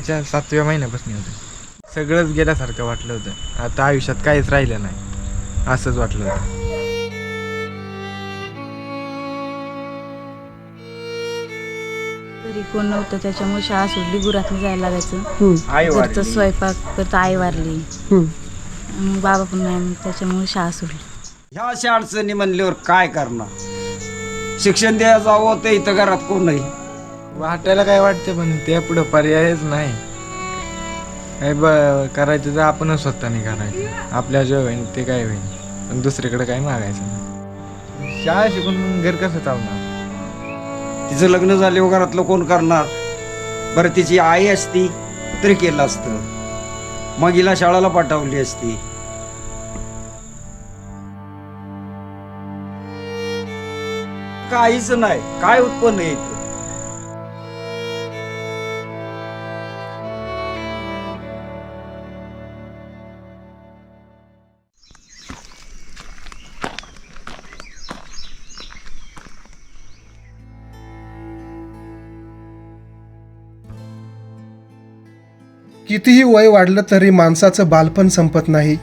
वयाच्या सातव्या महिन्यापासून होतं. सगळंच गेल्यासारखं वाटलं होतं. आता आयुष्यात काहीच राहिलं नाही. असंच वाटलं होतं. घरी कोण नव्हतं त्याच्यामुळे शाळा सोडली गुरातनं जायला लागायचं. घरचं. स्वयंपाक करता आई वारली. मग बाबा पण नाही मग त्याच्यामुळे शाळा सोडली. ह्या अशा अडचणी म्हणल्यावर काय करणार? शिक्षण द्यायला जावं तर इथं घरात कोण नाही. वाटायला काय वाटते पण त्या पुढं पर्यायच नाही. काय ब करायचं तर आपणच स्वतःने करायचं. आपल्या जे होईन ते काय होईन. पण दुसरीकडे काय मागायचं नाही. शाळा शिकून मग घर कसं चालणार? तिचं लग्न झाले घरातलं कोण करणार? बरं तिची आई असती तरी केलं असतं. मग हिला शाळेला पाठवली असती. काहीच नाही. काय उत्पन्न येत कितीही वय वाढलं तरी माणसाचं बालपण संपत नाही.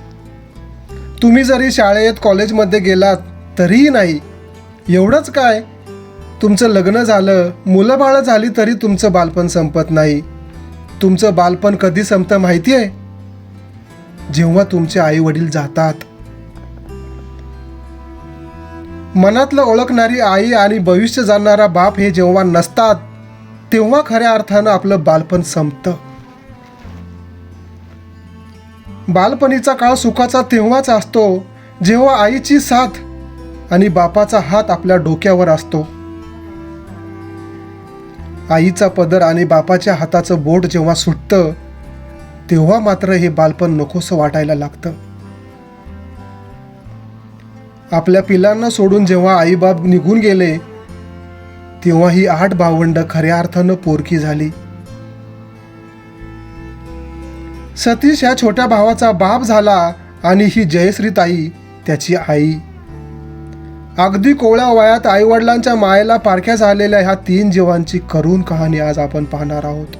तुम्ही जरी शाळेत कॉलेजमध्ये गेलात तरीही नाही. एवढंच काय? तुमचं लग्न झालं मुलं बाळं झाली तरी तुमचं बालपण संपत नाही. तुमचं बालपण कधी संपतं माहिती आहे? जेव्हा तुमचे आई वडील जातात. मनातलं ओळखणारी आई आणि भविष्य जाणणारा बाप हे जेव्हा नसतात तेव्हा खऱ्या अर्थानं आपलं बालपण संपतं. बालपणीचा काळ सुखाचा तेव्हाच असतो जेव्हा आईची साथ आणि बापाचा हात आपल्या डोक्यावर असतो. आईचा पदर आणि बापाच्या हाताचं बोट जेव्हा सुटतं तेव्हा मात्र हे बालपण नकोसं वाटायला लागतं. आपल्या पिलांना सोडून जेव्हा आईबाप निघून गेले तेव्हा ही आठ भावंड खऱ्या अर्थानं पोरकी झाली. सतीश ह्या छोट्या भावाचा बाप झाला आणि ही जयश्री ताई त्याची आई. अगदी कोवळ्या वयात आईवडिलांच्या मायेला पारख्या झालेल्या ह्या तीन जीवांची करुण कहाणी आज आपण पाहणार आहोत.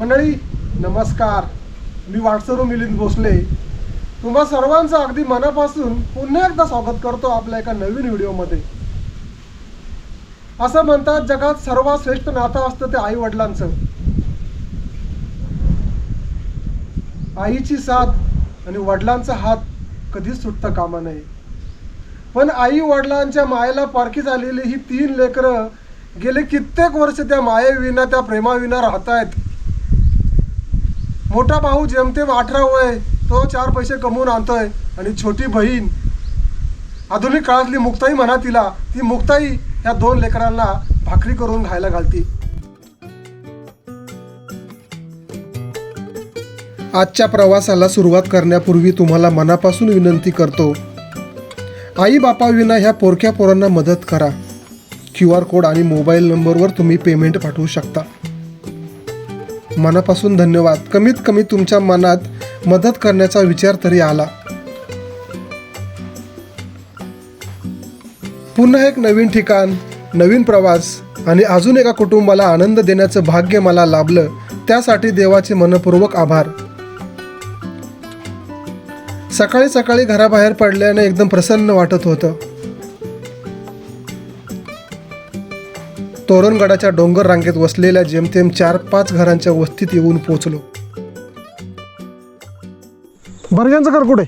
मंडळी नमस्कार. मी वाटसरू मिलिंद भोसले. तुम्हा सर्वांचं अगदी मनापासून पुन्हा एकदा स्वागत करतो आपल्या एका नवीन व्हिडिओमध्ये. असं म्हणतात जगात सर्वात श्रेष्ठ नातं असतं ते आई वडिलांचं आईची साथ आणि वडिलांचा हात कधीच सुटता कामा नये. पण आई वडिलांच्या मायेला पारखी झालेली ही तीन लेकरं गेले कित्येक वर्ष त्या मायेविना त्या प्रेमाविना राहत आहेत मोठा भाऊ जेमतेम अठरा वय तो चार पैसे कमवून आणतोय आणि छोटी बहीण. आधुनिक काळातली मुक्ताई म्हणा तिला ती मुक्ताई ह्या दोन लेकरांना भाकरी करून खायला घालती. आजच्या प्रवासाला सुरुवात करण्यापूर्वी तुम्हाला मनापासून विनंती करतो आई बापाविना ह्या पोरक्या पोरांना मदत करा. क्यू आर कोड आणि मोबाईल नंबरवर तुम्ही पेमेंट पाठवू शकता. मनापासून धन्यवाद. कमीत कमी तुमच्या मनात मदत करण्याचा विचार तरी आला. पुन्हा एक नवीन ठिकाण नवीन प्रवास आणि अजून एका कुटुंबाला आनंद देण्याचं भाग्य मला लाभलं त्यासाठी देवाचे मनपूर्वक आभार. सकाळी सकाळी घराबाहेर पडल्याने एकदम प्रसन्न वाटत होतं. तोरणगडाच्या डोंगर रांगेत वसलेल्या जेमतेम चार पाच घरांच्या वस्तीत येऊन पोचलो. बर्ग्यांचं घर कुठे?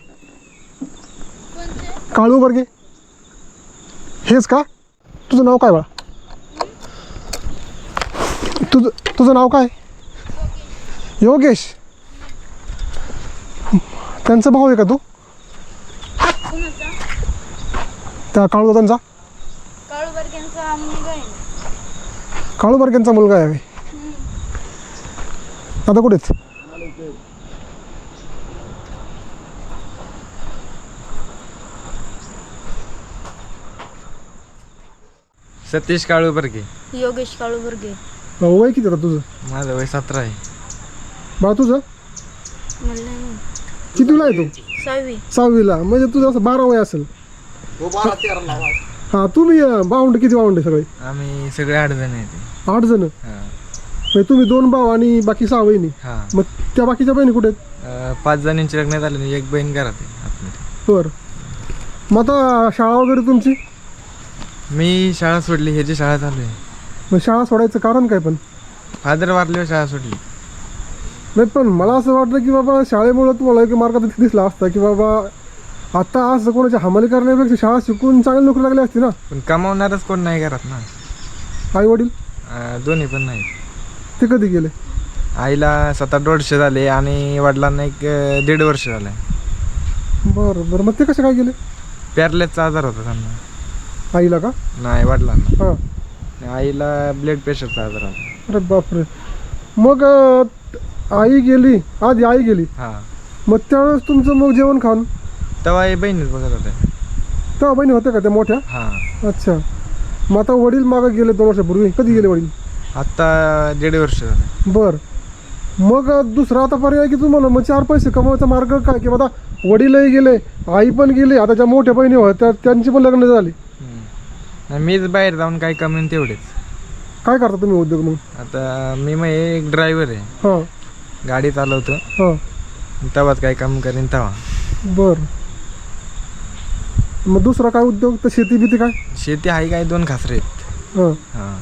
काळू बर्गे? हेच का? तुझं नाव काय बाळा? तुझं तुझं नाव काय? योगेश. त्यांचा भाऊ आहे का तू? त्या काळू दादांचा काळू बर्ग्यांचा मुलगा आहे. आता कुठे सतीश काळू बरगे योगेश काळूबर्गे. भाऊ वय किती आता तुझं? माझं वय सतरा आहे. बाळा तुझं? म्हणलं कितीला आहे तू? सहावी. सहावीला. म्हणजे तुझं असं बारा वय असेल. हा तुम्ही अं, भावंड किती भावंड सगळे? आम्ही सगळे अडचण येते आठ जण? हा. म्हणजे तुम्ही दोन भाऊ आणि बाकी सहा बहिणी हा. मग त्या बाकीच्या बहिणी कुठे आहेत? अं, पाच जणांची लग्न झाले एक बहीण घरात आहे आतमध्ये. बरं. मग आता शाळा वगैरे तुमची? मी शाळा सोडली ह्याची शाळा चालू आहे. मग शाळा सोडायचं कारण काय पण? फादर वारल्यावर शाळा सोडली. नाही पण मला असं वाटलं की बाबा शाळेमुळे तुम्हाला एक मार्गात दिसला असता की बाबा आता असं कोणाच्या हमाली करण्यापेक्षा शाळा शिकून चांगली नोकरी लागली असती ना? पण कमावणारच कोण नाही घरात ना. आई वडील? अं, दोन्ही पण नाही. ते कधी गेले? आईला सात आठ वर्ष झाले आणि वडिलांना एक अं, दीड वर्ष झालं बरं बरं. मग ते कसे काय गेले? पॅरलेसचा आजार होता त्यांना. आईला का? नाही वडिलांना. हां. आईला ब्लड प्रेशरचा आजार अरे बापरे. मग अं, आई गेली आधी आई गेली. हां. मग त्यावेळेस तुमचं मग जेवण खाऊन? तेव्हा आई बहिणीच बघत होते तेव्हा बहिणी होत्या का त्या मोठ्या? हां. अच्छा. मग आता वडील मागं गेले दोन वर्षापूर्वी. कधी गेले वडील? आत्ता दीड वर्ष झालं. बर. मग दुसरा आता पर्याय की तुम्हाला मग चार पैसे कमवायचा मार्ग काय? की आता वडीलही गेले आई पण गेली आता ज्या मोठ्या बहिणी होत्या त्यांची पण लग्न झाली. मीच बाहेर जाऊन काही कमेन तेवढेच. काय करता तुम्ही उद्योग मग? आता मी मग एक ड्रायव्हर आहे. हां. गाडी चालवतो. हां. तेव्हाच काही काम करीन तेव्हा बर. मग दुसरा काय उद्योग? तर शेती बिती काय? शेती आहे काय दोन खासरे आहेत. हां. हां.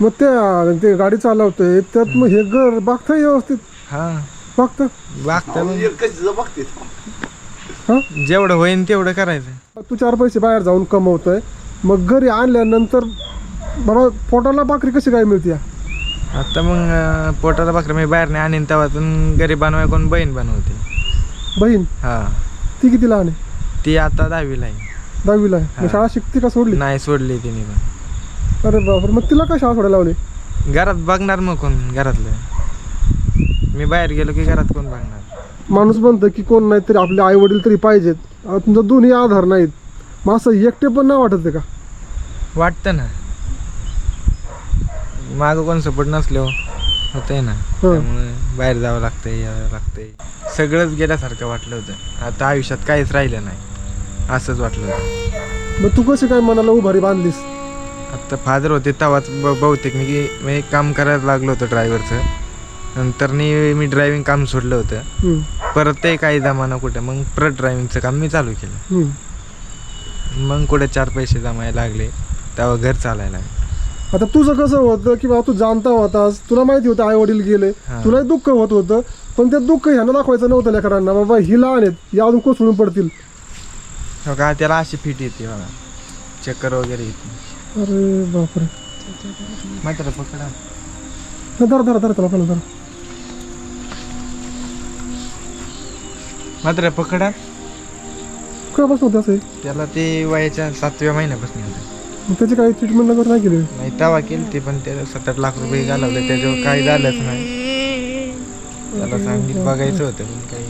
मग त्या ते गाडी चालवतोय त्यात मग हे घर बघताय व्यवस्थित? हां. बघतं बघतं हां? जेवढं होईन तेवढं करायचं. तू चार पैसे बाहेर जाऊन कमवतोय. मग घरी आणल्यानंतर बाबा पोटाला भाकरी कशी काय मिळते? आता मग अं, पोटाला भाकरी मी बाहेर नाही आणीन तेव्हा पण घरी बनवाय कोण बहीण बनवते. बहीण? हां. ती किती लहान आहे ती आता दहावीला आहे. दहावीला आहे? मग हा. शाळा शिकते का सोडली? नाही सोडली तिने पण. अरे बापरे मग तिला काय शाळा सोडायला लावली? घरात बघणार मग कोण घरातलं. मी बाहेर गेलो की घरात कोण बघणार? माणूस म्हणतं की कोण नाही तरी आपले आई वडील तरी पाहिजेत. आता तुमचं दोन्ही आधार नाहीत. मग असं एकटे पण नाही वाटत आहे का? वाटतं ना. मागं कोण सपोर्ट नसलो होतंय ना. त्यामुळे बाहेर जावं लागतंय यावं लागतंय. सगळंच गेल्यासारखं वाटलं होतं. आता आयुष्यात काहीच राहिलं नाही. असंच वाटलं होतं. मग तू कशी काय मनाला उभारी बांधलीस? आता फादर होते तेव्हाच ब- बहुतेक मी मी एक काम करायला लागलो होतं ड्रायव्हरचं नंतर मी ड्रायव्हिंग काम सोडलं होतं. परत ते काही जमाना कुठं मग परत ड्रायव्हिंगचं काम मी चालू केलं. मग कुठे चार पैसे जमायला लागले तेव्हा घर चालायला लागलं. आता तुझं कसं होतं की बाबा तू जाणता होतास तुला माहिती होतं आई वडील गेले. तुलाही दुःख होत होतं पण ते दुःख ह्यानं दाखवायचं नव्हतं लेकरांना बाबा ही लहान आहेत या अजून कोसळून पडतील. हो का? त्याला अशी फिट येते बघा. चक्कर वगैरे येते. अरे बापरे. मात्र पकडा. धरा धरा धरा त्याला पहिला धरा. मात्र पकडा. केव्हापासून होते असं? हे? त्याला ते वयाच्या सातव्या महिन्यापासून होतं. मग त्याची काही ट्रीटमेंट वगैरे नाही केली? नाही तेव्हा केली ते पण त्याला सात आठ लाख रुपये घालवले. त्याच्यावर काही झालंच नाही. त्याला सांगितलं बघायचं होतं पण काही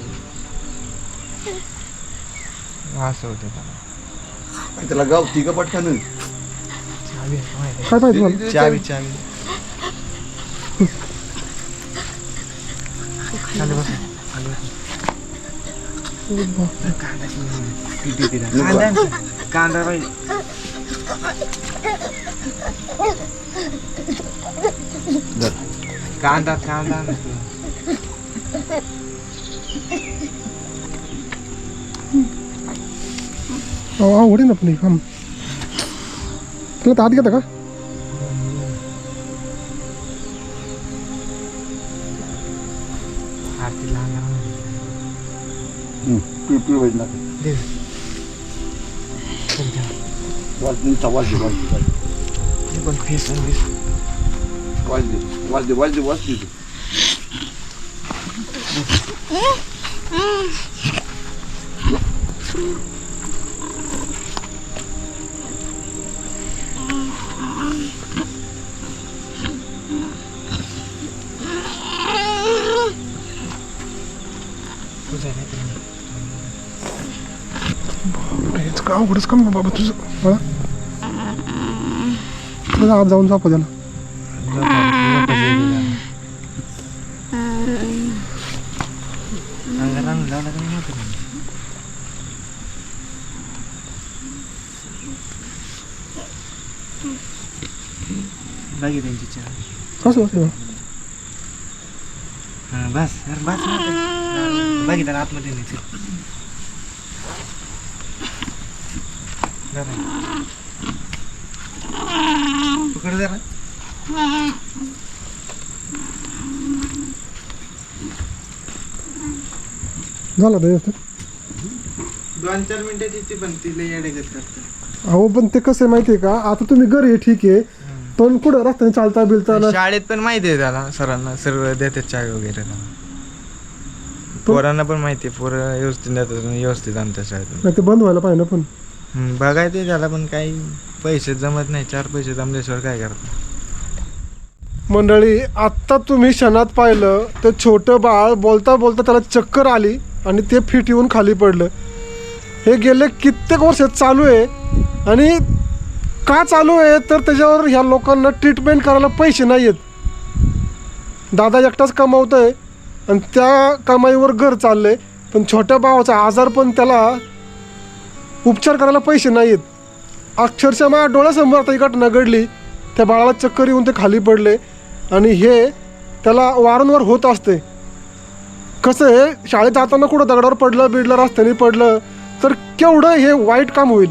असं होतं त्याला. त्याला गावती का पटकन. चावी आहे, माहिती काय पाहिजे तुम्हाला? आहे. चावी. चावी खाली बसा, खाली किती तिला? कांदा कांदा पाहिजे कांदा कांदा आवडे ना पण काम तुला ताट घेता का आरती लहान लहान पिळपिळ व्हायची ना जाओ बरस कम बाबा तू बड़ा तो आप जाओ जाओ पहले lagi dan cuci ah, lagi. Oh, sudah, Nah, bas, bas. Lagi dan atmat ini. पकड जरा. झालं तर व्यवस्थित? दोन चार मिनिटाची ती पण तिला येडेगत करते अहो पण ते कसं आहे माहिती आहे का? आता तुम्ही घरी आहे, ठीक आहे. पण कुठं रस्त्याने चालता बिलताना शाळेत पण माहिती आहे त्याला सरांना सर्व देतात चाय वगैरे. त्याला. पोरांना पण माहिती आहे पोरं व्यवस्थित देतात आणि व्यवस्थित आणतात शाळेतून. नाही ते बंद व्हायला पाहिजे ना पण. बघायचं त्याला पण काही पैसे जमत नाही. चार पैसे जमल्याशिवाय काय करतात मंडळी आत्ता तुम्ही क्षणात पाहिलं तर छोटं बाळ बोलता बोलता त्याला चक्कर आली आणि ते फिट येऊन खाली पडलं. हे गेले कित्येक वर्ष चालू आहे आणि का चालू आहे तर त्याच्यावर ह्या लोकांना ट्रीटमेंट करायला पैसे नाही आहेत दादा एकटाच कमावतोय आणि त्या कमाईवर घर चाललंय पण छोट्या भावाचा आजार पण त्याला उपचार करायला पैसे नाही आहेत अक्षरशः माझ्या डोळ्यासमोर आता ही घटना घडली. त्या बाळाला चक्कर येऊन ते खाली पडले आणि हे त्याला वारंवार होत असते. कसं आहे शाळेत जाताना कुठं दगडावर पडलं बिडलं रस्त्याने पडलं तर केवढं हे वाईट काम होईल?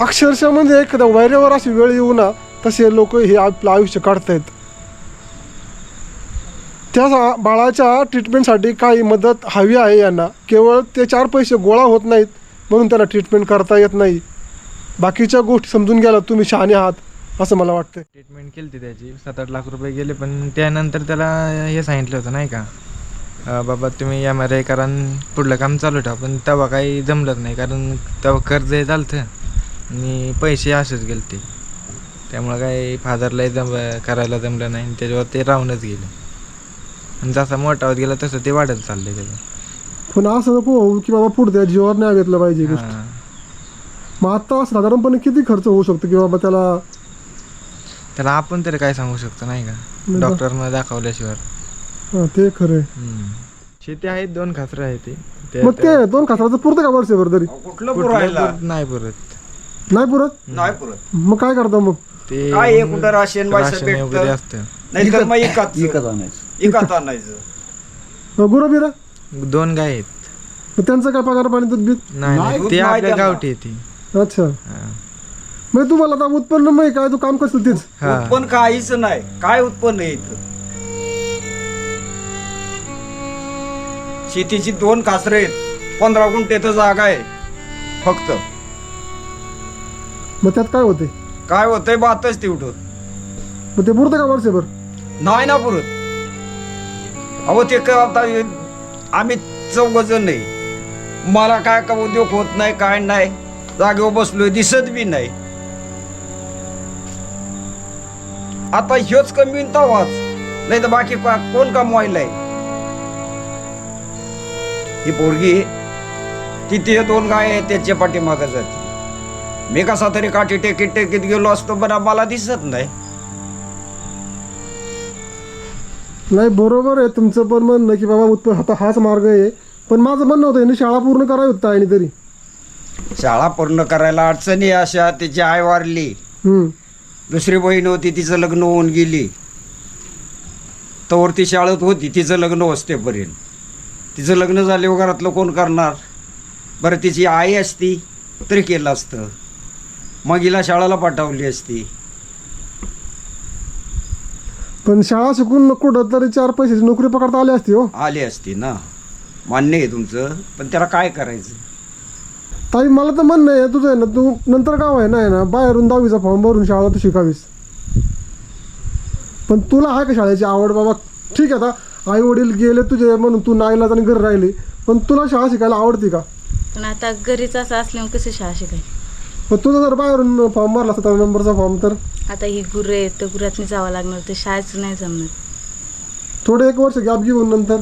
अक्षरशः म्हणजे एखाद्या वैऱ्यावर अशी वेळ येऊ ना तसे लोक हे आपलं आयुष्य काढतायत. त्या बाळाच्या ट्रीटमेंटसाठी काही मदत हवी आहे यांना. केवळ ते चार पैसे गोळा होत नाहीत म्हणून त्याला ट्रीटमेंट करता येत नाही. बाकीच्या गोष्टी समजून घ्यायला तुम्ही शहाणे आहात असं मला वाटतं ट्रीटमेंट केली होती त्याची. सात आठ लाख रुपये गेले पण त्यानंतर त्याला हे सांगितलं होतं नाही का? बाबा तुम्ही एम आर आय कारण पुढलं काम चालू ठेवा. पण तेव्हा काही जमलंच नाही कारण तेव्हा कर्ज झालं आणि पैसे असेच गेले ते त्यामुळं काही फादरलाही जम करायला जमलं नाही आणि त्याच्यावर ते राहूनच गेलं. जसा मोठा होत गेला तसं ते वाढत चाललंय त्याचं. पण असं नको होऊ की बाबा पुढे जीवावर नाही घेतलं पाहिजे ही गोष्ट. हां. मग आता साधारणपणे किती खर्च होऊ शकतो की बाबा त्याला? त्याला आपण तरी काय सांगू शकतो नाही का? डॉक्टरनं दाखवल्याशिवाय. हा, ते खरं आहे. हम्म. शेती आहेत दोन खासरं आहेत ते. मग ते दोन खासराचं पुरतं का वर्षभर तरी? कुठलं कुठलं पुरायला पुरत नाही पुरत. नाही पुरत? नाही पुरत. मग काय करता मग? ते काय हे कुठं राशन राशन असतं. नाही तर मग एकाच विकत आणायचं. एकात आणायचं? गुरं बिरा? दोन गाय आहेत. मग त्यांचं काय पगार पाणी दूध बीत? नाही नाही, नाही दूध ते नाही आपल्या त्यांना. गावठी अच्छा. मग तुम्हाला आता उत्पन्न नाही काय तू काम करशील तेच? हा. उत्पन्न काहीच नाही. काय उत्पन्न आहे इथं? शेतीची दोन कासरे आहेत. पंधरा गुंठे तर जागा आहे. फक्त. मग त्यात काय होते काय होतंय बातच तेवढं. मग ते पुरतं का वर्षभर? नाही ना पुरत. अहो ते काय आता आम्ही चौघजण नाही मला काय का उद्योग होत नाही काय नाही जागेवर बसलोय दिसत बी नाही. आता ह्योच कमी तवाच नाही तर बाकी का- कोण कमवायलाय? ही पोरगी तिथे दोन गाय आहेत त्याच्या पाठीमागं जाते. मी कसा तरी काठी टेकीत टेकीत गेलो असतो बरं मला दिसत नाही. नाही बरोबर आहे तुमचं पण म्हणणं की बाबा उत्पन्न आता हाच मार्ग आहे. पण माझं म्हणणं होतं यांनी शाळा पूर्ण करावी होतं आणि तरी. शाळा पूर्ण करायला अडचणी अशा तिची आई वारली. हम्म. दुसरी बहीण होती तिचं लग्न होऊन गेली. तोवर ती शाळेत होती तिचं लग्न होस्तेपर्यंत तिचं लग्न झाल्यावर घरातलं कोण करणार? बरं तिची आई असती तरी केलं असतं. मग हिला शाळेला पाठवली असती. पण शाळा शिकून कुठं तरी चार पैशाची नोकरी पकडता आली असती हो. आली असती ना. मान्य आहे तुमचं पण त्याला काय करायचं? ताई मला तर म्हणणं आहे तुझं आहे ना तू नंतर गाव आहे ना आहे ना बाहेरून दहावीचा फॉर्म भरून शाळा तू शिकावीस. पण तुला आहे का शाळेची आवड? बाबा ठीक आहे आता. आई वडील गेले तुझे म्हणून तू नाईलाज आणि घरी राहिली. पण तुला शाळा शिकायला आवडती का? पण आता घरीच असं असल्यामुळे कसं शाळा शिकाय पण तुझा जर बाहेरून फॉर्म भरला असता नंबरचा फॉर्म तर? आता ही गुरं आहेत तर गुरातनी जावं लागणार तर शाळेच नाही जमणार. थोडं एक वर्ष गॅप घेऊन नंतर?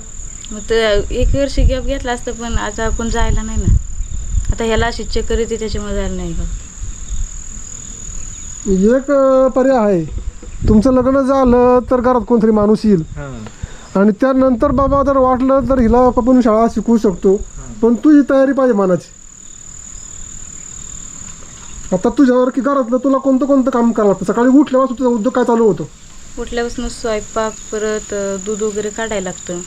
मग तर एक वर्ष गॅप घेतला असतं पण आता आपण जायला नाही ना. आता ह्याला अशी चक्कर येते त्याच्यामुळे जायला नाही का एक अं, पर्याय आहे. तुमचं लग्न झालं तर घरात कोणतरी माणूस येईल. हा. आणि त्यानंतर बाबा जर वाटलं तर हिला आपण शाळा शिकवू शकतो. पण तुझी तयारी पाहिजे मनाची. आता तुझ्यावर की घरातलं तुला कोणतं कोणतं काम करावं लागतं? सकाळी उठल्यापासून तुझा उद्योग काय चालू होतो? उठल्यापासून स्वयंपाक परत अ, दूध वगैरे काढायला लागतं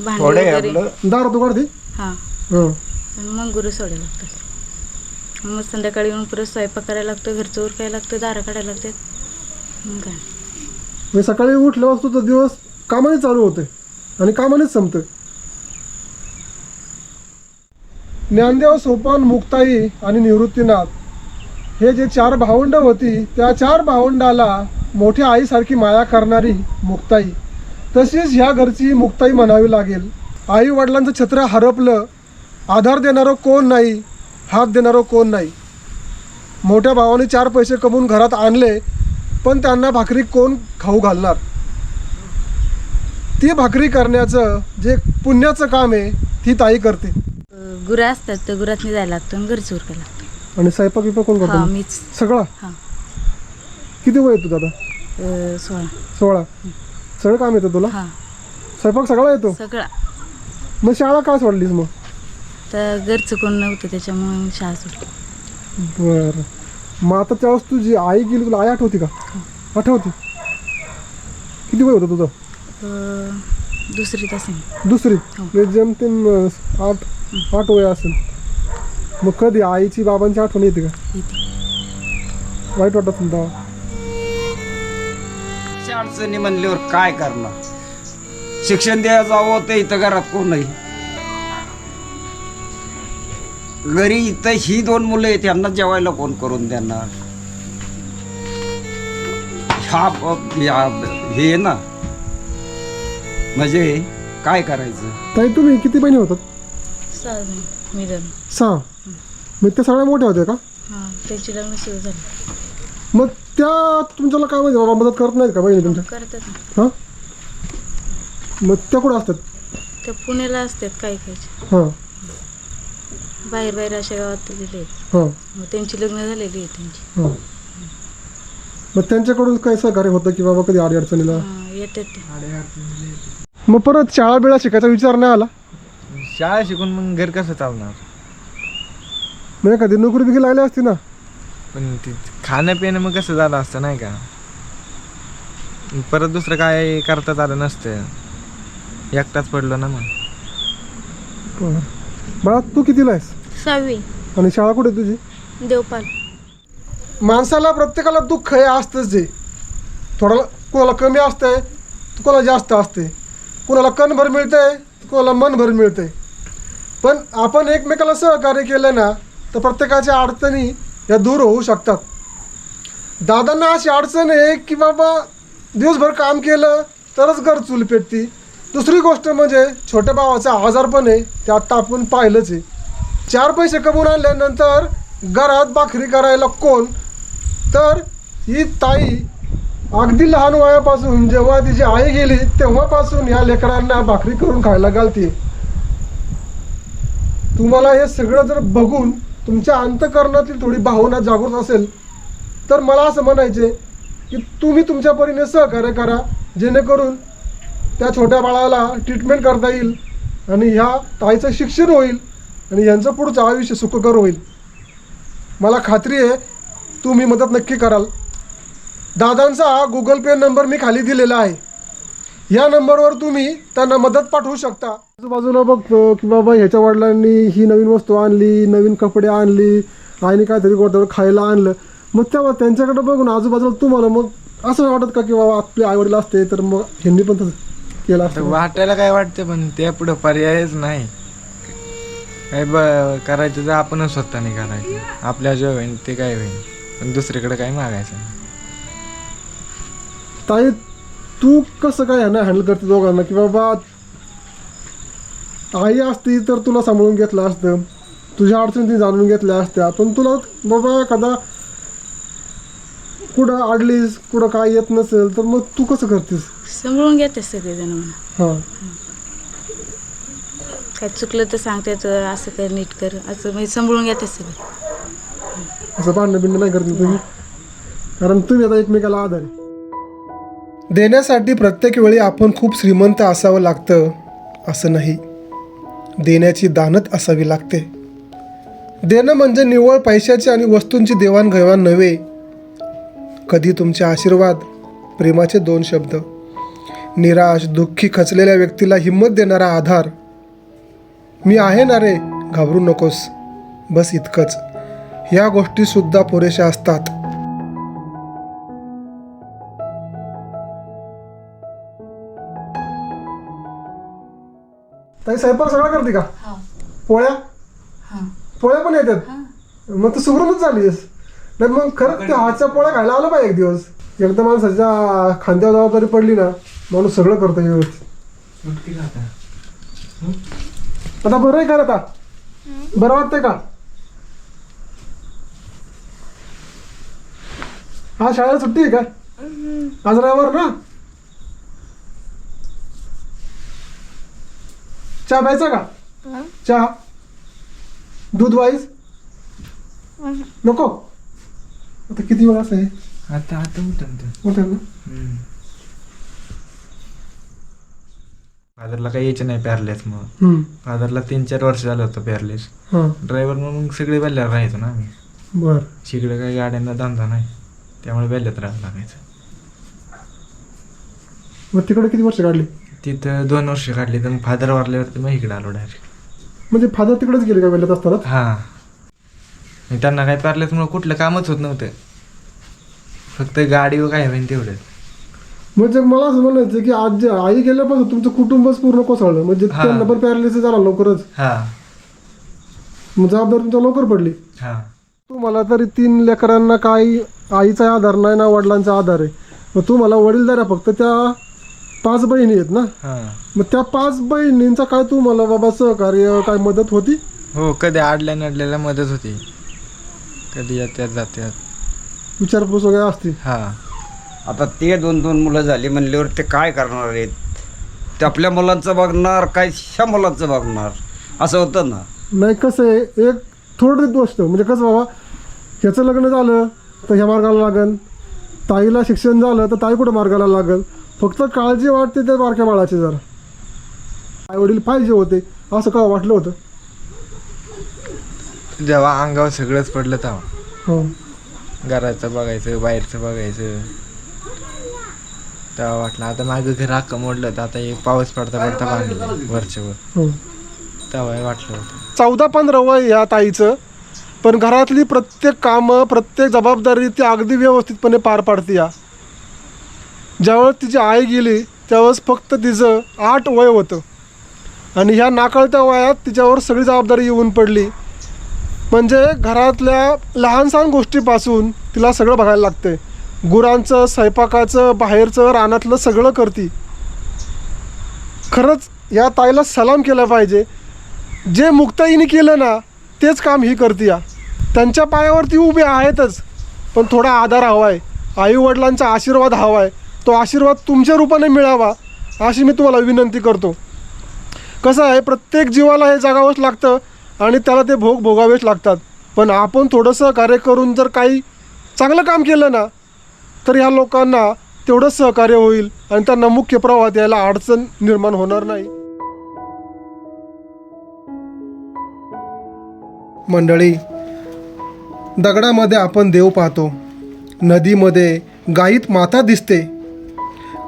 भांडी थोडं आहे वगैरे आपलं दार तू काढते हां. हं. आणि मग गुरु सोडायला लागतात मग संध्याकाळी येऊन परत स्वयंपाक करायला लागतं घरचं उरकायला लागतं दारं काढायला लागतात मग काय? म्हणजे सकाळी उठल्यापासून तुझा दिवस कामाने चालू होते आणि कामानेच संपतं ज्ञानदेव सोपान मुक्ताई आणि निवृत्तीनाथ हे जे चार भावंड होती त्या चार भावंडाला मोठ्या आईसारखी माया करणारी मुक्ताई. तशीच ह्या घरची मुक्ताई म्हणावी लागेल. आई वडिलांचं छत्र हरपलं आधार देणारं कोण नाही हात देणारं कोण नाही. मोठ्या भावाने चार पैसे कमवून घरात आणले पण त्यांना भाकरी कोण खाऊ घालणार? ती भाकरी करण्याचं जे पुण्याचं काम आहे ती ताई करते. गुरं असतात तर गुरातनी जायला लागतो आणि घरचं आणि स्वयंपाक बिपाक कोण हा करतो मीच. सगळा? हां. किती वय आता? अ, सोळा. सोळा. सगळं काम येतं तुला? हां. स्वयंपाक सगळा येतो? सगळा. मग शाळा का सोडलीस मग? तर घरचं कोण नव्हतं त्याच्यामुळे मी शाळा सुटली बरं. मग आता त्यावेळेस तुझी आई गेली तुला आई आठवती का? आठवती? किती वय होतं तुझं? अ, दुसरीत असेल. दुसरी? हो. म्हणजे जेमतेम अं, आठ आठ वय असेल. मग कधी आईची बाबांची आठवण येते का? वाईट वाटत तेव्हा. अशा अडचणी म्हणल्यावर काय करणार? शिक्षण द्यायला जावं तर इथं घरात कोण नाही. घरी इथं ही दोन मुलं आहेत त्यांना जेवायला कोण करून देणार? ह्या ब- ह्या- हे ना. म्हणजे काय करायचं? ताई तुम्ही किती बहिणी होतात? सहा जण मी जण सहा मग त्या सगळ्या मोठ्या होत्या का? हां त्यांची लग्न सुरू झाली. मग त्या तुमच्याला काय माहिती बाबा मदत करत नाहीत का बहिणी तुमच्या? करतात ना. हां? मग त्या कुठं असतात? त्या पुण्याला असतात काही काही. हां. बाहेर बाहेर अशा गावात हां. मग त्यांची लग्न झालेली आहे त्यांची. हां. मग त्यांच्याकडून काय सहकार्य होतं की बाबा कधी आडी अडचणीला हां, येतात ते. मग परत शाळा बिळा शिकायचा विचार नाही आला? शाळा शिकून मग घर कसं चालणार? मग एखादी नोकरी बिकी लागली असती ना. पण ती खाणं पिणं मग कसं झालं असतं नाही का? परत दुसरं काय करताच आलं नसतं. एकटाच पडलो ना मग. बरं. बाळा तू कितीला आहेस? सहावी. आणि शाळा कुठे आहे तुझी? देवपाल. माणसाला प्रत्येकाला दुःख हे असतंच जे. थोडा कोणाला कमी असतंय तर कोणाला जास्त असते कोणाला कणभर मिळतंय तर कोणाला मनभर मिळतंय. पण आपण एकमेकाला सहकार्य केलं ना तर प्रत्येकाच्या अडचणी या दूर होऊ शकतात. दादांना अशी अडचण आहे की बाबा दिवसभर काम केलं तरच घर चूल पेटती. दुसरी गोष्ट म्हणजे छोट्या भावाचा आजारपण आहे ते आत्ता आपण पाहिलंच आहे. चार पैसे कमवून आणल्यानंतर घरात भाकरी करायला कोण? तर ही ताई अगदी लहान वयापासून जेव्हा तिची आई गेली तेव्हापासून ह्या लेकरांना भाकरी करून खायला घालते. तुम्हाला हे सगळं जर बघून तुमच्या अंतकरणातील थोडी भावना जागृत असेल तर मला असं म्हणायचे की तुम्ही तुमच्या परीने सहकार्य करा जेणेकरून त्या छोट्या बाळाला ट्रीटमेंट करता येईल आणि ह्या ताईचं शिक्षण होईल आणि यांचं पुढचं आयुष्य सुखकर होईल. मला खात्री आहे तुम्ही मदत नक्की कराल. दादांचा गुगल पे नंबर मी खाली दिलेला आहे. या नंबरवर तुम्ही त्यांना मदत पाठवू शकता. आजूबाजूला बघतो की बाबा ह्याच्या वडिलांनी ही नवीन वस्तू आणली नवीन कपडे आणली आईने काहीतरी गोडधोड खायला आणलं. मग तेव्हा त्यांच्याकडे बघून आजूबाजूला तुम्हाला मग असं वाटत का की बाबा आपले आई वडील असते तर मग ह्यांनी पण तसं केलं तर असतं वाटायला काय वाटतं पण त्या पुढं पर्यायच नाही. काय ब करायचं तर आपणच स्वतःने करायचं. आपल्या जे होईल ते काय होईल पण दुसरीकडे काय मागायचं नाही. ताई तू कसं काय ह्यांना हँडल करते दोघांना? की बाबा आई असती तर तुला सांभाळून घेतलं असतं. तुझ्या अडचणी ती जाणून घेतल्या असत्या. पण तुला बाबा एखादा कुठं अडलीस कुठं काय येत नसेल तर मग तू कसं करतेस? सांभाळून घेते सगळेजण म्हणा हां. काय चुकलं तर सांगतात असं कर नीट कर. असं म्हणजे सांभाळून घेते सगळं. असं भांडणं बिंडणं नाही करत ना तुम्ही कारण तुम्ही आता एकमेकाला आधार आहे. देण्यासाठी प्रत्येक वेळी आपण खूप श्रीमंत असावं लागतं असं नाही. देण्याची दानत असावी लागते. देणं म्हणजे निव्वळ पैशाची आणि वस्तूंची देवाणघेवाण नव्हे. कधी तुमचे आशीर्वाद प्रेमाचे दोन शब्द. निराश दुःखी खचलेल्या व्यक्तीला हिंमत देणारा आधार. मी आहे ना रे घाबरू नकोस. बस इतकंच. ह्या गोष्टीसुद्धा पुरेशा असतात. ताई स्वयंपाक सगळं करते का? पोळ्या? पोळ्या पण येतात? मग तू सुगरणच झालीस नाही मग खरंच त्या हातच्या पोळ्या खायला आलं पाहिजे एक दिवस. एकदा माणसाच्या खांद्यावर जबाबदारी पडली ना माणूस सगळं करतो व्यवस्थित. आता? बरं आहे का रे आता? बरं वाटतंय का? हा शाळेला सुट्टी आहे का? आज रविवार ना? चहा प्यायचा का? चहा. दूध वाईस नको. आता किती वेळ असं आहे आता आता उठन ते मोठं ना? फादरला काही यायचे नाही पॅरलेस मग हम्म. फादरला तीन चार वर्ष झालं होतं पॅरलेस हां. ड्रायव्हर मग सगळे बेल्ल्यावर राहायचो ना आम्ही. बर. शिकडे काही गाड्यांना धंदा नाही. त्यामुळे बेल्ल्यात राहावं लागायचं. मग तिकडे किती वर्ष काढली? तिथं दोन वर्ष काढली तर मग फादर वारल्यावरती मग इकडे आलो डायरेक्ट म्हणजे फादर तिकडेच गेले का वेळेत असताना हां. मग त्यांना काही पॅरलेसमुळे कुठलं कामच होत नव्हतं. फक्त गाडी व काय होईन तेवढंच म्हणजे मला असं म्हणायचं की आज जे आई गेल्यापासून तुमचं कुटुंबच पूर्ण कोसळलं. म्हणजे हा. त्यांना पण पॅरालिसिस झाला लवकरच. हां. मग जबाबदारी तुमच्या लवकर पडली. हां. तुम्हाला तरी तीन लेकरांना काही आईचा आधार नाही ना वडिलांचा आधार आहे. मग तुम्हाला वडीलधाऱ्या फक्त त्या पाच बहिणी आहेत ना? हां. मग त्या पाच बहिणींचा काय तुम्हाला बाबा सहकार्य काय मदत होती? हो कधी आडल्या नडल्याला मदत होती. कधी येत्यात जात्यात. विचारपूस वगैरे असते. हां. आता ते दोन दोन मुलं झाली म्हणल्यावर ते काय करणार आहेत? ते आपल्या मुलांचं बघणार काय ह्या मुलांचं बघणार? असं होतं ना? नाही कसं आहे एक थोडी गोष्ट म्हणजे कसं बाबा ह्याचं लग्न झालं तर ह्या मार्गाला लागन. ताईला शिक्षण झालं तर ताई कुठं मार्गाला लागल? फक्त काळजी वाटते त्या बारक्या बाळाची जरा. आई वडील पाहिजे होते असं का वाटलं होतं? जेव्हा अंगावर सगळंच पडलं तेव्हा. हो. घराचं बघायचं बाहेरचं बघायचं. तेव्हा वाटलं आता माझं घर अख्खं मोडलं तर आता हे पाऊस पडता पडता बांधलं वरच्या वर हो. तेव्हा वाटलं होतं. चौदा पंधरा वय ह्या ताईचं पण घरातली प्रत्येक कामं प्रत्येक जबाबदारी ती अगदी व्यवस्थितपणे पार पाडते या. ज्यावेळेस तिची आई गेली त्यावेळेस फक्त तिचं आठ वय होतं. आणि ह्या नाकळत्या वयात तिच्यावर सगळी जबाबदारी येऊन पडली. म्हणजे घरातल्या लहानसहान गोष्टीपासून तिला सगळं बघायला लागते गुरांचं स्वयंपाकाचं बाहेरचं रानातलं सगळं करती. खरंच या ताईला सलाम केला पाहिजे. जे मुक्ताईने केलं ना तेच काम ही करते या. त्यांच्या पायावरती उभे आहेतच पण थोडा आधार हवा आहे आईवडिलांचा आशीर्वाद हवा आहे तो आशीर्वाद तुमच्या रूपाने मिळावा अशी मी तुम्हाला विनंती करतो. कसं आहे प्रत्येक जीवाला हे जगावंच लागतं आणि त्याला ते भोग भोगावेच लागतात. पण आपण थोडंसं कार्य करून जर काही चांगलं काम केलं ना तर ह्या लोकांना तेवढंच सहकार्य होईल आणि त्यांना मुख्य प्रवाहात यायला अडचण निर्माण होणार नाही. मंडळी दगडामध्ये आपण देव पाहतो. नदीमध्ये गायीत माता दिसते.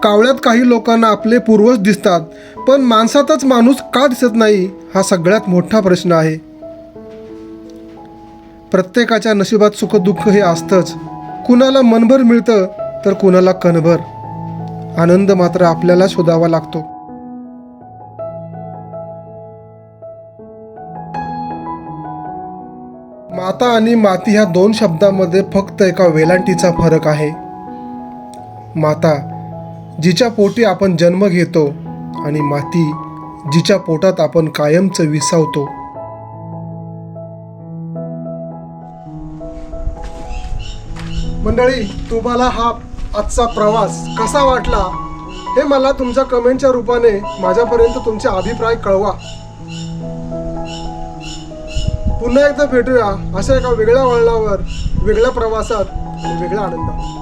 कावळ्यात काही लोकांना आपले पूर्वज दिसतात पण माणसातच माणूस का दिसत नाही हा सगळ्यात मोठा प्रश्न आहे. प्रत्येकाच्या नशिबात सुखदुःख हे असतंच. कुणाला मनभर मिळतं तर कुणाला कणभर. आनंद मात्र आपल्याला शोधावा लागतो. माता आणि माती ह्या दोन शब्दामध्ये फक्त एका वेलांटीचा फरक आहे. माता जिच्या पोटी आपण जन्म घेतो आणि माती जिच्या पोटात आपण कायमचं विसावतो. मंडळी तुम्हाला हा आजचा प्रवास कसा वाटला? हे मला तुमच्या कमेंटच्या रूपाने माझ्यापर्यंत तुमचे अभिप्राय कळवा. पुन्हा एकदा भेटूया अशा एका वेगळ्या वळणावर वेगळ्या प्रवासात आणि वेगळ्या आनंदात.